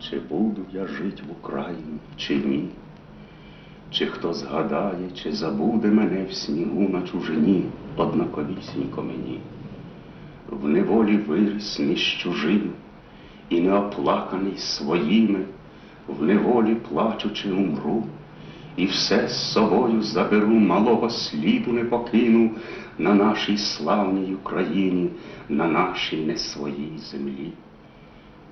чи буду я жить в Україні, чи ні? Чи хто згадає, чи забуде мене в снігу на чужині, однаковісінько мені, в неволі виріс між чужим і неоплаканий своїми, в неволі плачучи умру, і все з собою заберу, малого сліду не покину на нашій славній Україні, на нашій не своїй землі.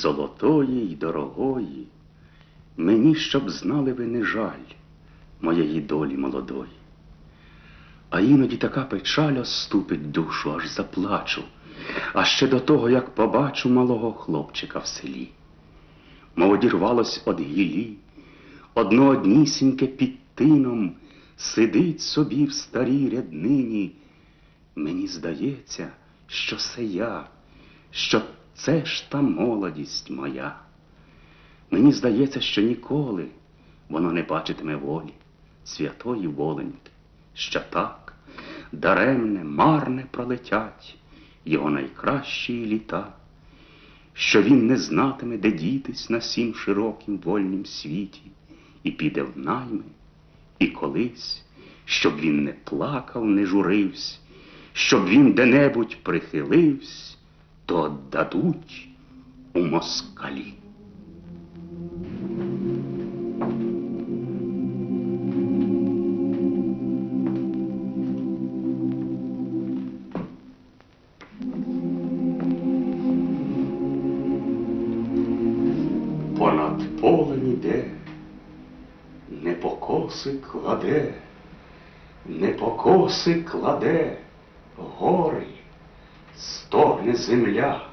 Золотої, і дорогої, мені щоб знали ви не жаль моєї долі молодої. А іноді така печаль оступить душу, аж заплачу, а ще до того, як побачу малого хлопчика в селі. Мов одірвалось од гілі, одно однісіньке під тином сидить собі в старій ряднині. Мені здається, що це я, що це ж та молодість моя. Мені здається, що ніколи воно не бачитиме волі, святої воленьки, що так даремне, марне пролетять його найкращі літа, що він не знатиме, де дітись на сім широкім вольнім світі, і піде в найми, і колись, щоб він не плакав, не журився, щоб він де-небудь прихилився, то дадуть у москалі. Понад полем іде, непокоси кладе, непокоси кладе гори, стогне земля,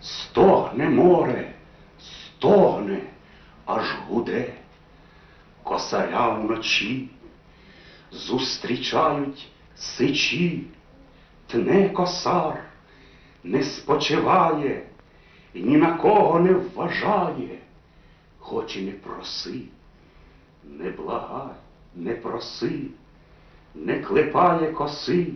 стогне море, стогне, аж гуде, косаря вночі, зустрічають сичі, тне косар, не спочиває ні на кого не вважає, хоч і не проси, не благай, не проси, не клепає коси,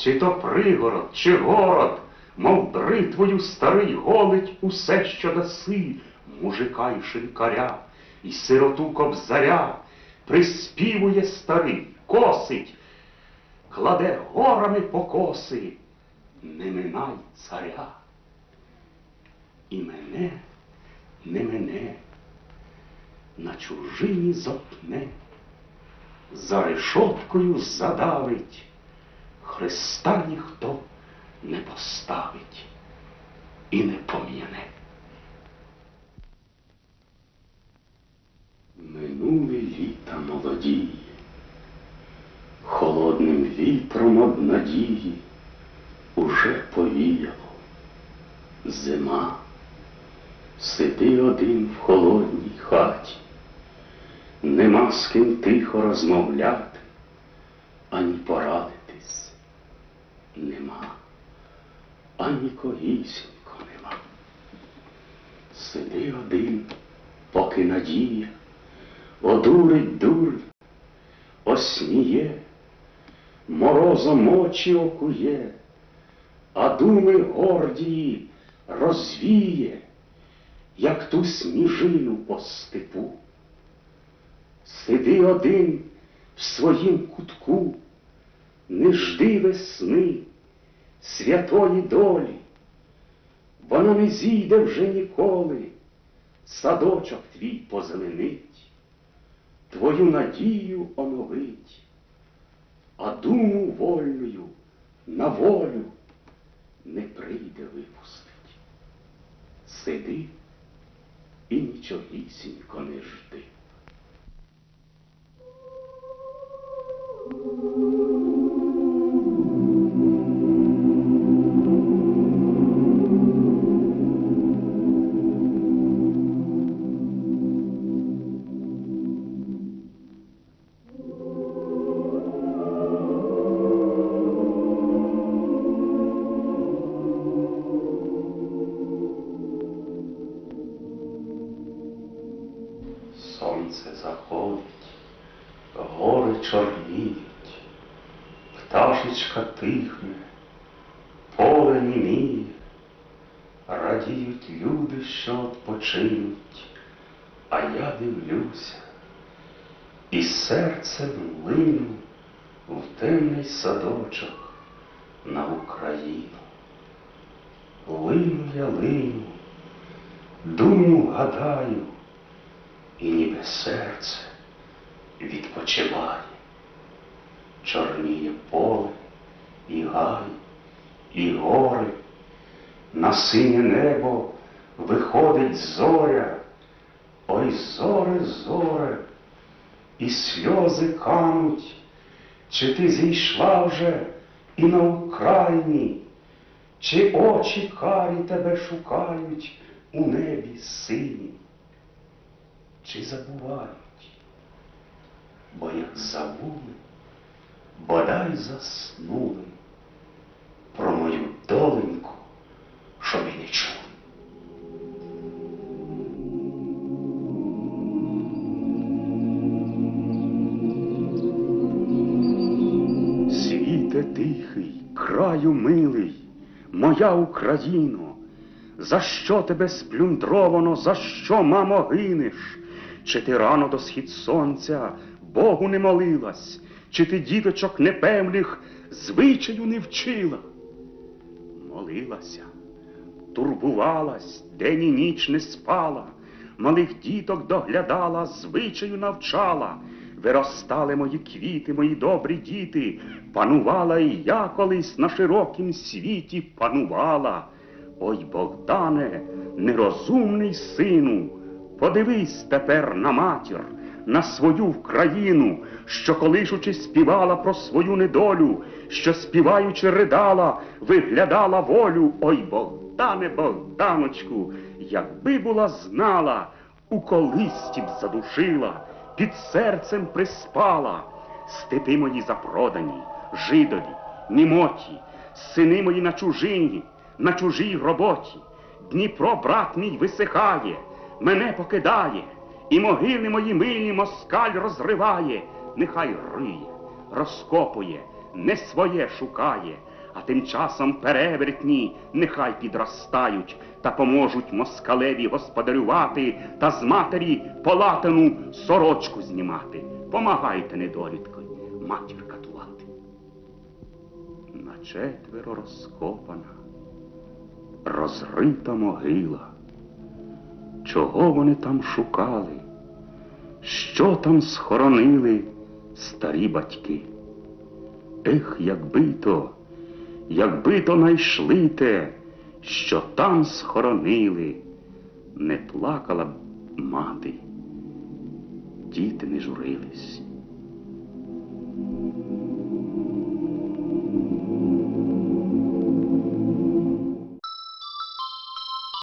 чи то пригород, чи город, мов бритвою старий голить усе, що даси, мужика й шинкаря, і сироту кобзаря, приспівує старий, косить, кладе горами покоси, не минай царя. І мене не мене, на чужині зопне, за решоткою задавить, Христа ніхто не поставить і не пом'яне. Минулі літа молоді, холодним вітром од надії уже повіяло зима. Сиди один в холодній хаті, нема з ким тихо розмовляти, ані порадитись нема, ані когісінько нема. Сиди один, поки надія, одурить дурь, осніє, морозом очі окує, а думи гордії розвіє як ту сніжину по степу. Сиди один в своїм кутку, не жди весни, святої долі, вона не зійде вже ніколи, садочок твій позеленить, твою надію оновить, а думу вольною на волю не прийде випустить. Сиди і нічогісінько не жди. Пташечка тихне, поле німіє, радіють люди, що відпочинуть, а я дивлюся, і серцем лину в темний садочок на Україну. Лину я лину, думу гадаю, і ніби серце відпочиває. Чорніє поле, і гай, і гори, на синє небо виходить зоря, ой зоре, зоре, і сльози кануть, чи ти зійшла вже і на Україні, чи очі карі тебе шукають у небі сині, чи забувають, бо як забули, бодай заснули про мою доленьку, щоб і не чули. Світе тихий, краю милий, моя Україно, за що тебе сплюндровано, за що, мамо, гинеш? Чи ти рано до схід сонця Богу не молилась, чи ти діточок непевних звичаю не вчила? Молилася, турбувалась, день і ніч не спала, малих діток доглядала, звичаю навчала. Виростали мої квіти, мої добрі діти, панувала і я колись на широкім світі панувала. Ой, Богдане, нерозумний сину, подивись тепер на матір, на свою Вкраїну, що колишучи співала про свою недолю, що співаючи ридала, виглядала волю. Ой, Богдане, Богданочку, якби була знала, у колисті б задушила, під серцем приспала. Степи мої запродані, жидові, німоті, сини мої на чужині, на чужій роботі. Дніпро, брат мій, висихає, мене покидає, і могили мої милі москаль розриває, нехай риє, розкопує, не своє шукає, а тим часом перевертні нехай підростають та поможуть москалеві господарювати та з матері полатану сорочку знімати. Помагайте, недолітко, матір катувати. На четверо розкопана, розрита могила. Чого вони там шукали? Що там схоронили старі батьки? Ех, якби то, якби то найшли те, що там схоронили, не плакала б мати, діти не журились.